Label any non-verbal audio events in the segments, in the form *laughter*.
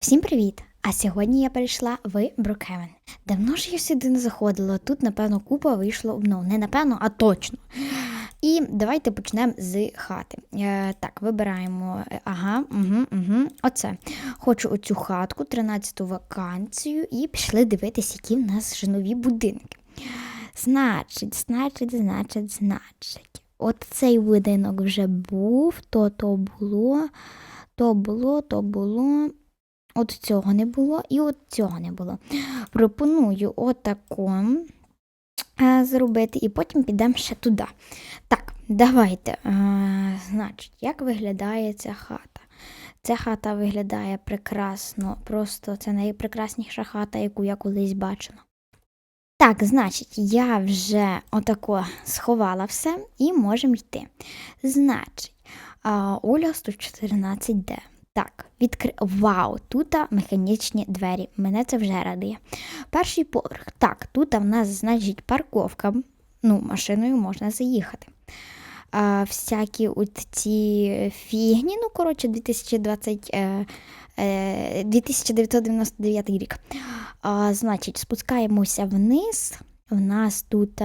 Всім привіт! А сьогодні я прийшла в Брукхевен. Давно ж я сюди не заходила. Тут, напевно, купа вийшло. Ну, не напевно, а точно. І давайте почнемо з хати. Е, так, вибираємо. е, Ага, угу, угу. Оце. Хочу оцю хатку, 13-ту вакансію, і пішли дивитися, які в нас ж нові будинки. Значить, значить, значить, значить. От цей будинок вже був, то то було, то було, то було. От цього не було і от цього не було. Пропоную отако е, зробити, і потім підемо ще туди. Так, давайте. Е, значить, як виглядає ця хата? Ця хата виглядає прекрасно, просто це найпрекрасніша хата, яку я колись бачила. Так, значить, я вже отако сховала все і можемо йти. Значить, Оля 114D. Так, відкри... Вау, тут механічні двері. Мене це вже радує. Перший поверх. Так, тут в нас, значить, парковка. Ну, машиною можна заїхати. А, всякі от ці фігні, ну, коротше, 2020, е, е, 2999 рік. А, значить, спускаємося вниз. В нас тут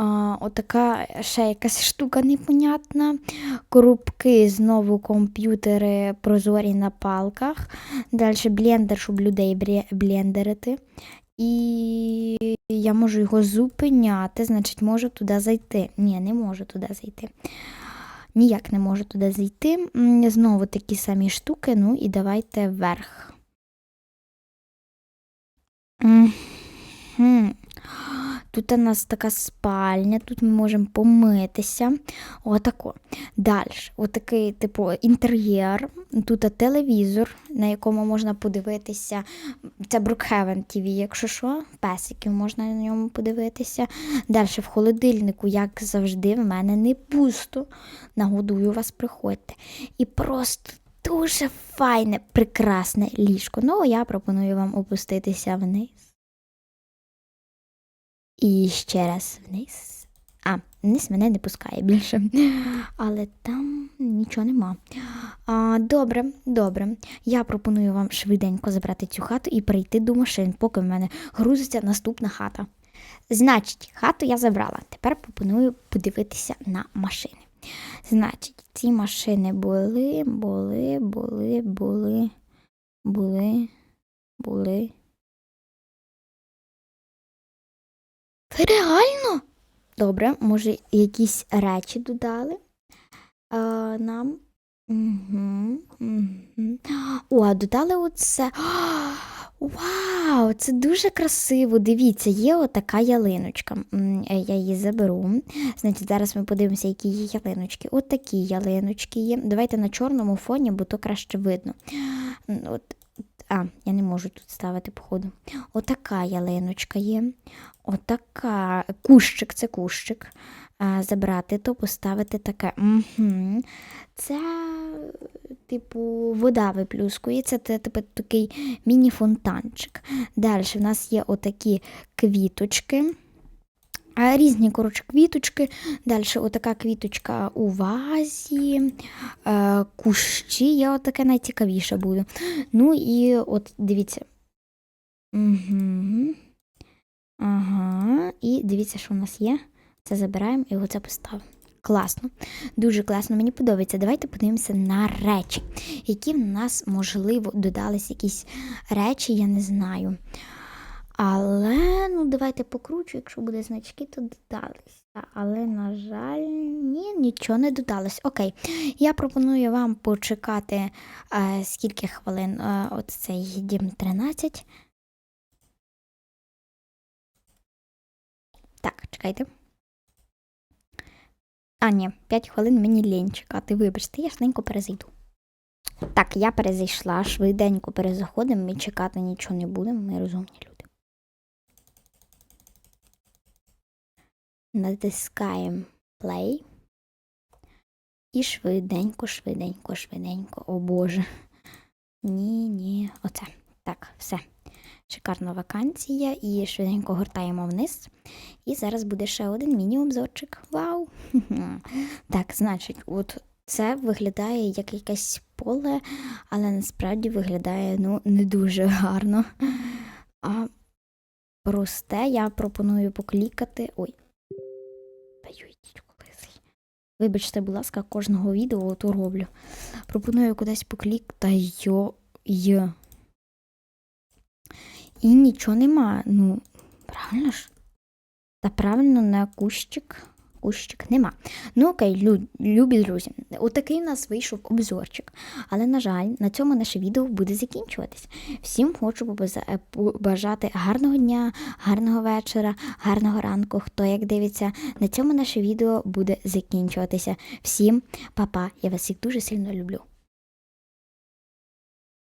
а, отака ще якась штука непонятна. Коробки, знову комп'ютери прозорі на палках. Далі блендер, щоб людей блендерити. І я можу його зупиняти, значить, можу туди зайти. Ні, не можу туди зайти. Ніяк не можу туди зайти. Знову такі самі штуки. Ну і давайте вверх. Тут у нас така спальня, тут ми можемо помитися. Отако. Далі, отакий, типу, інтер'єр. Тут телевізор, на якому можна подивитися. Це Brookhaven TV, якщо що, песиків можна на ньому подивитися. Далі в холодильнику, як завжди, в мене не пусто. Нагодую вас, приходьте. І просто дуже файне, прекрасне ліжко. Ну, я пропоную вам опуститися вниз. І ще раз вниз. А, вниз мене не пускає більше. Але там нічого нема. А, добре, добре. Я пропоную вам швиденько забрати цю хату і перейти до машин, поки в мене грузиться наступна хата. Значить, хату я забрала. Тепер пропоную подивитися на машини. Значить, ці машини були, були, були, були, були, були. Реально? Добре, може, якісь речі додали а, нам. Угу, угу. О, а додали оце. *gasps* Вау, це дуже красиво. Дивіться, є отака ялиночка. Е, Я її заберу. Значить, зараз ми подивимося, які є ялиночки. От такі ялиночки є. Давайте на чорному фоні, бо то краще видно. От, а, я не можу тут ставити, походу. Отака ялиночка є. Отака кущик, це кущик. А, забрати, то поставити таке. Угу. Це, типу, вода виплюскується, це типу такий міні-фонтанчик. Далі в нас є отакі квіточки. Різні коротше, квіточки. Далі отака квіточка у вазі, е, кущі, я отаке найцікавіше буду. Ну і от дивіться. Угу. Ага, і дивіться, що у нас є. Це забираємо і оце поставимо. Класно, дуже класно, мені подобається. Давайте подивимося на речі, які в нас, можливо, додались якісь речі, я не знаю. Але, ну, давайте покручу, якщо буде значки, то додались. Але, на жаль, ні, нічого не додалось. Окей, я пропоную вам почекати е, скільки хвилин е, от цей дім 13. Так, чекайте. А, ні, 5 хвилин мені лінь чекати. Вибачте, я швиденько перезайду. Так, я перезайшла, швиденько перезаходимо, ми чекати нічого не будемо, ми розумні люди. Натискаємо play. І швиденько, швиденько, швиденько. О Боже. Ні, ні, оце. Так, все. Шикарна вакансія. І швиденько гортаємо вниз. І зараз буде ще один міні-обзорчик. Вау! *laughs* Так, значить, от це виглядає як якесь поле, але насправді виглядає ну, не дуже гарно. А просте я пропоную поклікати. Ой. Вибачте, будь ласка, кожного відео то роблю. Пропоную кудись поклік та йо. Й. І нічого нема. Ну, правильно ж? Та правильно на кущик. Кущик нема. Ну окей, лю- любі друзі, отакий у нас вийшов обзорчик. Але, на жаль, на цьому наше відео буде закінчуватись. Всім хочу е, побажати гарного дня, гарного вечора, гарного ранку. Хто як дивиться, на цьому наше відео буде закінчуватися. Всім па-па, я вас всіх дуже сильно люблю.